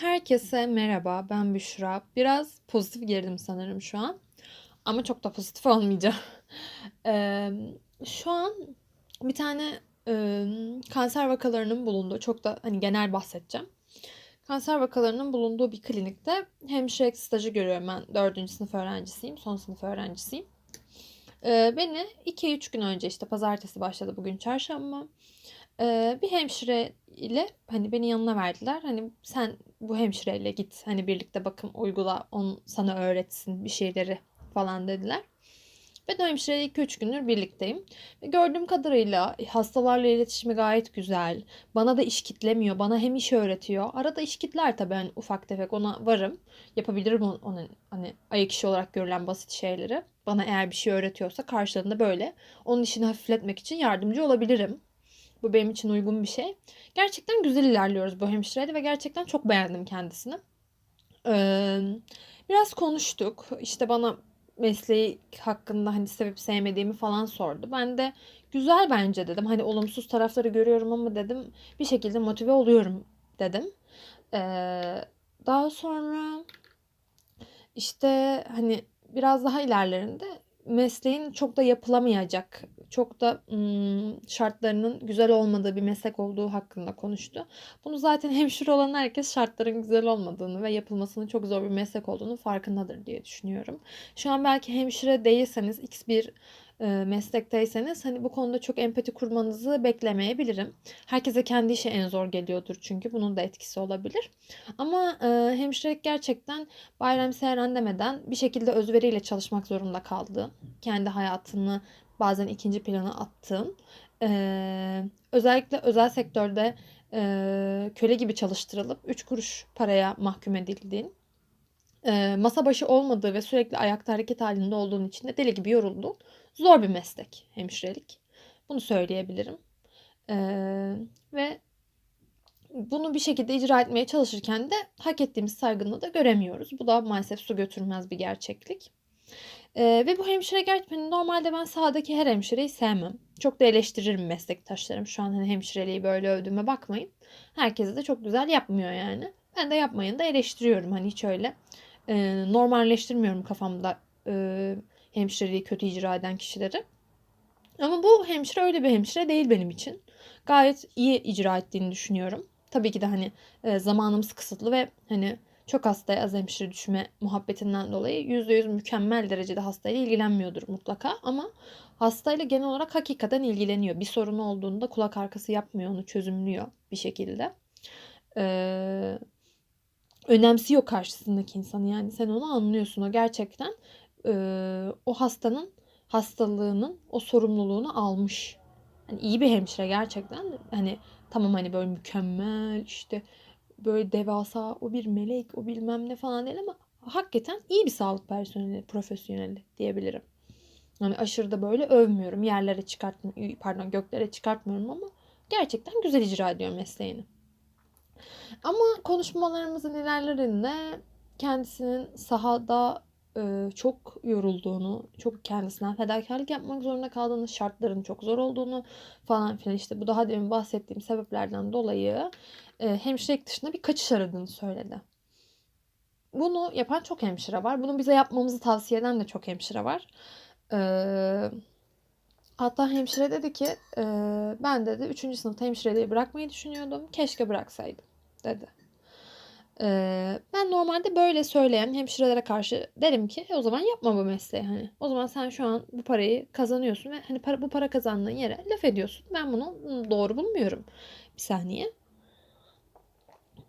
Herkese merhaba, ben Büşra. Biraz pozitif girdim sanırım şu an. Ama çok da pozitif olmayacağım. Eee, şu an bir tane eee, kanser vakalarının bulunduğu, çok da hani genel bahsedeceğim. Kanser vakalarının bulunduğu bir klinikte hemşirelik stajı görüyorum ben. Dördüncü sınıf öğrencisiyim, son sınıf öğrencisiyim. Eee, beni 2-3 gün önce işte pazartesi başladı bugün çarşamba. Bir hemşire ile hani beni yanına verdiler. Hani sen bu hemşireyle git hani birlikte bakım uygula on sana öğretsin bir şeyleri falan dediler. Ben o hemşireyle 2-3 gündür birlikteyim. Ve gördüğüm kadarıyla hastalarla iletişimi gayet güzel. Bana da iş kitlemiyor. Bana hem iş öğretiyor. Arada iş kitler tabii hani ufak tefek ona varım. Yapabilirim onun hani ayak işi olarak görülen basit şeyleri. Bana eğer bir şey öğretiyorsa karşılığında böyle onun işini hafifletmek için yardımcı olabilirim. Bu benim için uygun bir şey. Gerçekten güzel ilerliyoruz bu hemşireyle ve gerçekten çok beğendim kendisini. Ee, biraz konuştuk. İşte bana mesleği hakkında hani sevip sevmediğimi falan sordu. Ben de güzel bence dedim. Hani olumsuz tarafları görüyorum ama dedim bir şekilde motive oluyorum dedim. Ee, daha sonra işte hani biraz daha ilerlerinde mesleğin çok da yapılamayacak, çok da şartlarının güzel olmadığı bir meslek olduğu hakkında konuştu. Bunu zaten hemşire olan herkes şartların güzel olmadığını ve yapılmasının çok zor bir meslek olduğunu farkındadır diye düşünüyorum. Şu an belki hemşire değilseniz X bir meslekteyseniz hani bu konuda çok empati kurmanızı beklemeyebilirim. Herkese kendi işi en zor geliyordur çünkü bunun da etkisi olabilir. Ama e, hemşirelik gerçekten bayram seyran demeden bir şekilde özveriyle çalışmak zorunda kaldı. Kendi hayatını bazen ikinci plana attığın. E, özellikle özel sektörde e, köle gibi çalıştırılıp 3 kuruş paraya mahkum edildiğin e, masa başı olmadığı ve sürekli ayakta hareket halinde olduğun için de deli gibi yorulduğun zor bir meslek hemşirelik. Bunu söyleyebilirim. E, ve bunu bir şekilde icra etmeye çalışırken de hak ettiğimiz saygınlığı da göremiyoruz. Bu da maalesef su götürmez bir gerçeklik. Ee, ve bu hemşire gerçekten normalde ben sahadaki her hemşireyi sevmem. Çok da eleştiririm meslektaşlarım. Şu an hani hemşireliği böyle övdüğüme bakmayın. Herkese de çok güzel yapmıyor yani. Ben de yapmayın da eleştiriyorum. Hani hiç öyle e, normalleştirmiyorum kafamda e, hemşireliği kötü icra eden kişileri. Ama bu hemşire öyle bir hemşire değil benim için. Gayet iyi icra ettiğini düşünüyorum. Tabii ki de hani e, zamanımız kısıtlı ve hani çok hastaya az hemşire düşme muhabbetinden dolayı %100 mükemmel derecede hastayla ilgilenmiyordur mutlaka. Ama hastayla genel olarak hakikaten ilgileniyor. Bir sorun olduğunda kulak arkası yapmıyor, onu çözümlüyor bir şekilde. Ee, önemsiyor karşısındaki insanı yani sen onu anlıyorsun o gerçekten e, o hastanın hastalığının o sorumluluğunu almış. Hani iyi bir hemşire gerçekten hani tamam hani böyle mükemmel işte böyle devasa o bir melek o bilmem ne falan değil ama hakikaten iyi bir sağlık personeli profesyoneli diyebilirim. Yani aşırı da böyle övmüyorum yerlere çıkartmıyorum pardon göklere çıkartmıyorum ama gerçekten güzel icra ediyor mesleğini. Ama konuşmalarımızın ilerlerinde kendisinin sahada çok yorulduğunu, çok kendisinden fedakarlık yapmak zorunda kaldığını, şartların çok zor olduğunu falan filan işte bu daha demin bahsettiğim sebeplerden dolayı hemşirelik dışında bir kaçış aradığını söyledi. Bunu yapan çok hemşire var. Bunu bize yapmamızı tavsiye eden de çok hemşire var. Hatta hemşire dedi ki ben dedi 3. sınıfta hemşireliği bırakmayı düşünüyordum. Keşke bıraksaydım dedi. Ee, ben normalde böyle söyleyen hemşirelere karşı derim ki e, o zaman yapma bu mesleği hani. O zaman sen şu an bu parayı kazanıyorsun ve hani para, bu para kazandığın yere laf ediyorsun. Ben bunu doğru bulmuyorum. Bir saniye.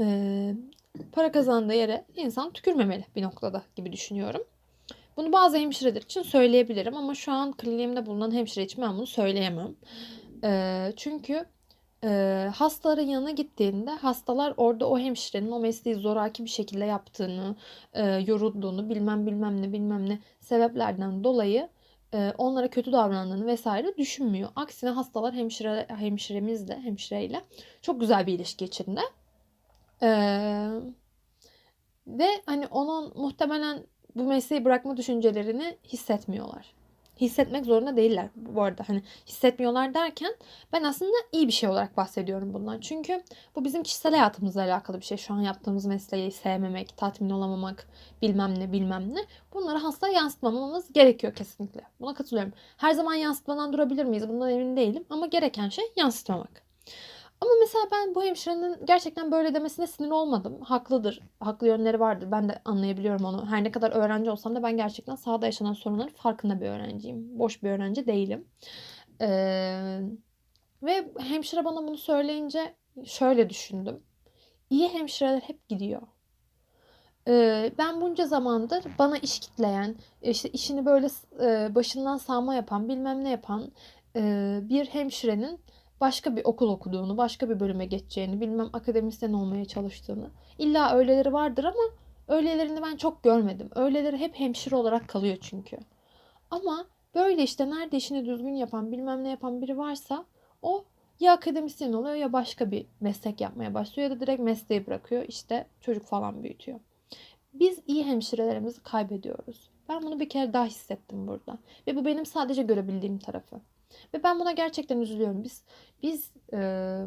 Ee, para kazandığı yere insan tükürmemeli bir noktada gibi düşünüyorum. Bunu bazı hemşireler için söyleyebilirim ama şu an kliniğimde bulunan hemşire için ben bunu söyleyemem. Ee, çünkü e, hastaların yanına gittiğinde hastalar orada o hemşirenin o mesleği zoraki bir şekilde yaptığını, e, yorulduğunu, bilmem bilmem ne bilmem ne sebeplerden dolayı e, onlara kötü davrandığını vesaire düşünmüyor. Aksine hastalar hemşire hemşiremizle, hemşireyle çok güzel bir ilişki içinde. Ee, ve hani onun muhtemelen bu mesleği bırakma düşüncelerini hissetmiyorlar. Hissetmek zorunda değiller bu arada. Hani hissetmiyorlar derken ben aslında iyi bir şey olarak bahsediyorum bundan. Çünkü bu bizim kişisel hayatımızla alakalı bir şey. Şu an yaptığımız mesleği sevmemek, tatmin olamamak, bilmem ne bilmem ne. Bunları hastaya yansıtmamamız gerekiyor kesinlikle. Buna katılıyorum. Her zaman yansıtmadan durabilir miyiz? Bundan emin değilim. Ama gereken şey yansıtmamak. Ama mesela ben bu hemşirenin gerçekten böyle demesine sinir olmadım. Haklıdır. Haklı yönleri vardır. Ben de anlayabiliyorum onu. Her ne kadar öğrenci olsam da ben gerçekten sahada yaşanan sorunların farkında bir öğrenciyim. Boş bir öğrenci değilim. Ee, ve hemşire bana bunu söyleyince şöyle düşündüm. İyi hemşireler hep gidiyor. Ee, ben bunca zamandır bana iş kitleyen, işte işini böyle e, başından sağma yapan, bilmem ne yapan e, bir hemşirenin başka bir okul okuduğunu, başka bir bölüme geçeceğini, bilmem akademisyen olmaya çalıştığını. İlla öyleleri vardır ama öylelerini ben çok görmedim. Öyleleri hep hemşire olarak kalıyor çünkü. Ama böyle işte nerede işini düzgün yapan, bilmem ne yapan biri varsa o ya akademisyen oluyor ya başka bir meslek yapmaya başlıyor ya da direkt mesleği bırakıyor. İşte çocuk falan büyütüyor. Biz iyi hemşirelerimizi kaybediyoruz. Ben bunu bir kere daha hissettim burada. Ve bu benim sadece görebildiğim tarafı. Ve ben buna gerçekten üzülüyorum. Biz biz e,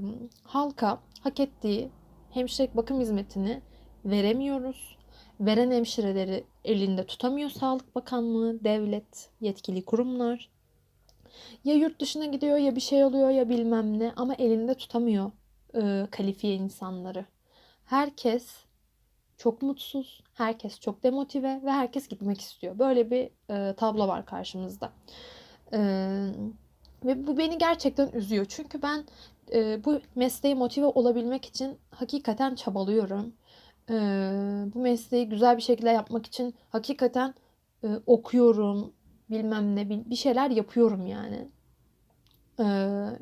halka hak ettiği hemşirelik bakım hizmetini veremiyoruz. Veren hemşireleri elinde tutamıyor Sağlık Bakanlığı, devlet, yetkili kurumlar. Ya yurt dışına gidiyor ya bir şey oluyor ya bilmem ne ama elinde tutamıyor e, kalifiye insanları. Herkes çok mutsuz, herkes çok demotive ve herkes gitmek istiyor. Böyle bir e, tablo var karşımızda. Eee ve bu beni gerçekten üzüyor. Çünkü ben e, bu mesleği motive olabilmek için hakikaten çabalıyorum. E, bu mesleği güzel bir şekilde yapmak için hakikaten e, okuyorum, bilmem ne bir şeyler yapıyorum yani. E,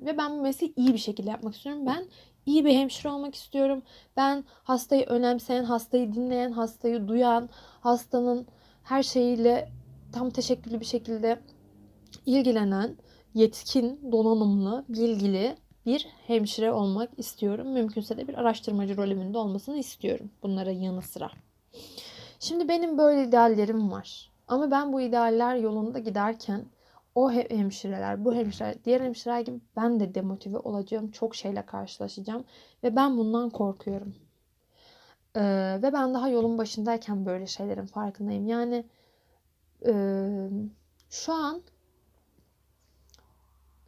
ve ben bu mesleği iyi bir şekilde yapmak istiyorum. Ben iyi bir hemşire olmak istiyorum. Ben hastayı önemseyen, hastayı dinleyen, hastayı duyan, hastanın her şeyiyle tam teşekküllü bir şekilde ilgilenen yetkin, donanımlı, bilgili bir hemşire olmak istiyorum. Mümkünse de bir araştırmacı rolümünde olmasını istiyorum bunlara yanı sıra. Şimdi benim böyle ideallerim var. Ama ben bu idealler yolunda giderken o hemşireler, bu hemşireler, diğer hemşireler gibi ben de demotive olacağım. Çok şeyle karşılaşacağım. Ve ben bundan korkuyorum. Ee, ve ben daha yolun başındayken böyle şeylerin farkındayım. Yani e, şu an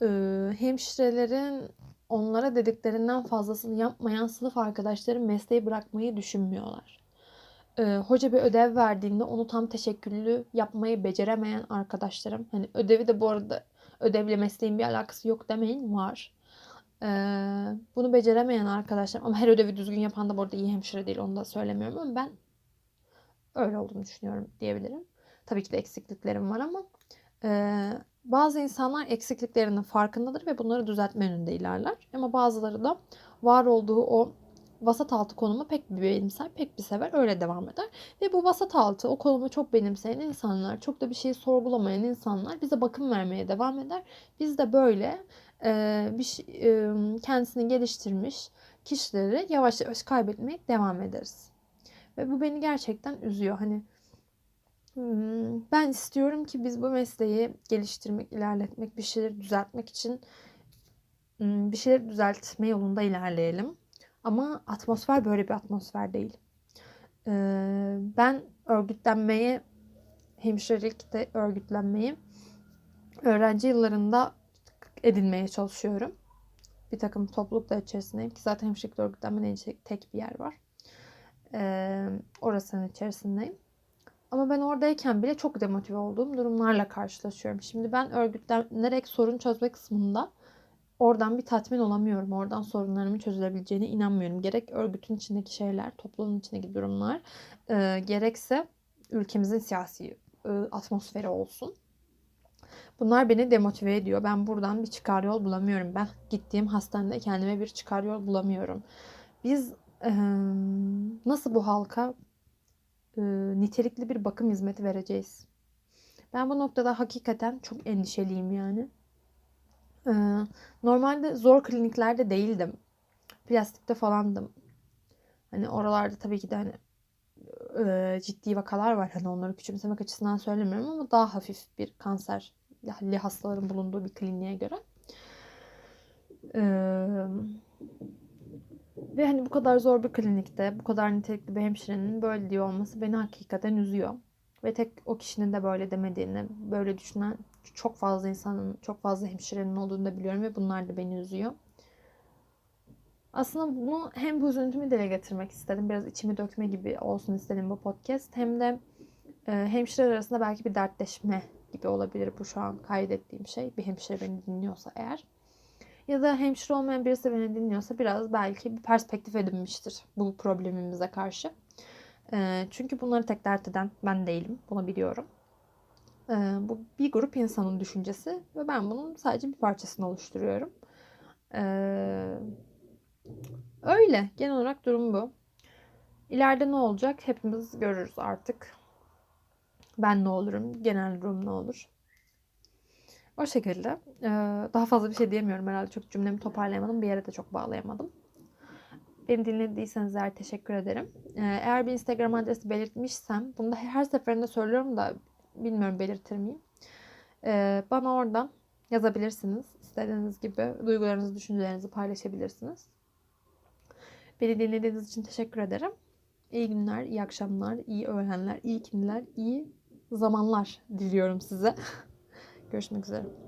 e, hemşirelerin onlara dediklerinden fazlasını yapmayan sınıf arkadaşları mesleği bırakmayı düşünmüyorlar. E, hoca bir ödev verdiğinde onu tam teşekküllü yapmayı beceremeyen arkadaşlarım. Hani ödevi de bu arada ödevle mesleğin bir alakası yok demeyin var. E, bunu beceremeyen arkadaşlarım ama her ödevi düzgün yapan da bu arada iyi hemşire değil onu da söylemiyorum ama ben öyle olduğunu düşünüyorum diyebilirim. Tabii ki de eksikliklerim var ama e, bazı insanlar eksikliklerinin farkındadır ve bunları düzeltme yönünde ilerler. Ama bazıları da var olduğu o vasat altı konumu pek bir benimser, pek bir sever, öyle devam eder. Ve bu vasat altı, o konumu çok benimseyen insanlar, çok da bir şeyi sorgulamayan insanlar bize bakım vermeye devam eder. Biz de böyle e, bir e, kendisini geliştirmiş kişileri yavaş yavaş kaybetmeye devam ederiz. Ve bu beni gerçekten üzüyor. Hani Hmm, ben istiyorum ki biz bu mesleği geliştirmek, ilerletmek, bir şeyleri düzeltmek için hmm, bir şeyleri düzeltme yolunda ilerleyelim. Ama atmosfer böyle bir atmosfer değil. Ee, ben örgütlenmeyi, hemşirelikte örgütlenmeyi öğrenci yıllarında edinmeye çalışıyorum. Bir takım topluluklar içerisindeyim ki zaten hemşirelikte örgütlenmenin tek bir yer var. Ee, orasının içerisindeyim. Ama ben oradayken bile çok demotive olduğum durumlarla karşılaşıyorum. Şimdi ben örgütlenerek sorun çözme kısmında oradan bir tatmin olamıyorum. Oradan sorunlarımın çözülebileceğine inanmıyorum. Gerek örgütün içindeki şeyler, toplumun içindeki durumlar, e, gerekse ülkemizin siyasi e, atmosferi olsun. Bunlar beni demotive ediyor. Ben buradan bir çıkar yol bulamıyorum. Ben gittiğim hastanede kendime bir çıkar yol bulamıyorum. Biz e, nasıl bu halka e, nitelikli bir bakım hizmeti vereceğiz. Ben bu noktada hakikaten çok endişeliyim yani. E, normalde zor kliniklerde değildim. Plastikte falandım. Hani oralarda tabii ki de hani e, ciddi vakalar var. Hani onları küçümsemek açısından söylemiyorum ama daha hafif bir kanser Li hastaların bulunduğu bir kliniğe göre. Ee, ve hani bu kadar zor bir klinikte bu kadar nitelikli bir hemşirenin böyle diyor olması beni hakikaten üzüyor. Ve tek o kişinin de böyle demediğini, böyle düşünen çok fazla insanın, çok fazla hemşirenin olduğunu da biliyorum ve bunlar da beni üzüyor. Aslında bunu hem bu üzüntümü dile getirmek istedim. Biraz içimi dökme gibi olsun istedim bu podcast. Hem de e, hemşireler arasında belki bir dertleşme gibi olabilir bu şu an kaydettiğim şey. Bir hemşire beni dinliyorsa eğer. Ya da hemşire olmayan birisi beni dinliyorsa biraz belki bir perspektif edinmiştir bu problemimize karşı. E, çünkü bunları tek dert eden ben değilim. Bunu biliyorum. Bu bir grup insanın düşüncesi ve ben bunun sadece bir parçasını oluşturuyorum. Öyle. Genel olarak durum bu. İleride ne olacak hepimiz görürüz artık. Ben ne olurum, genel durum ne olur. O şekilde. Daha fazla bir şey diyemiyorum herhalde. Çok cümlemi toparlayamadım. Bir yere de çok bağlayamadım. Beni dinlediyseniz eğer teşekkür ederim. Eğer bir Instagram adresi belirtmişsem, bunu da her seferinde söylüyorum da bilmiyorum belirtir miyim. Ee, bana oradan yazabilirsiniz. İstediğiniz gibi duygularınızı, düşüncelerinizi paylaşabilirsiniz. Beni dinlediğiniz için teşekkür ederim. İyi günler, iyi akşamlar, iyi öğlenler, iyi kimler, iyi zamanlar diliyorum size. Görüşmek üzere.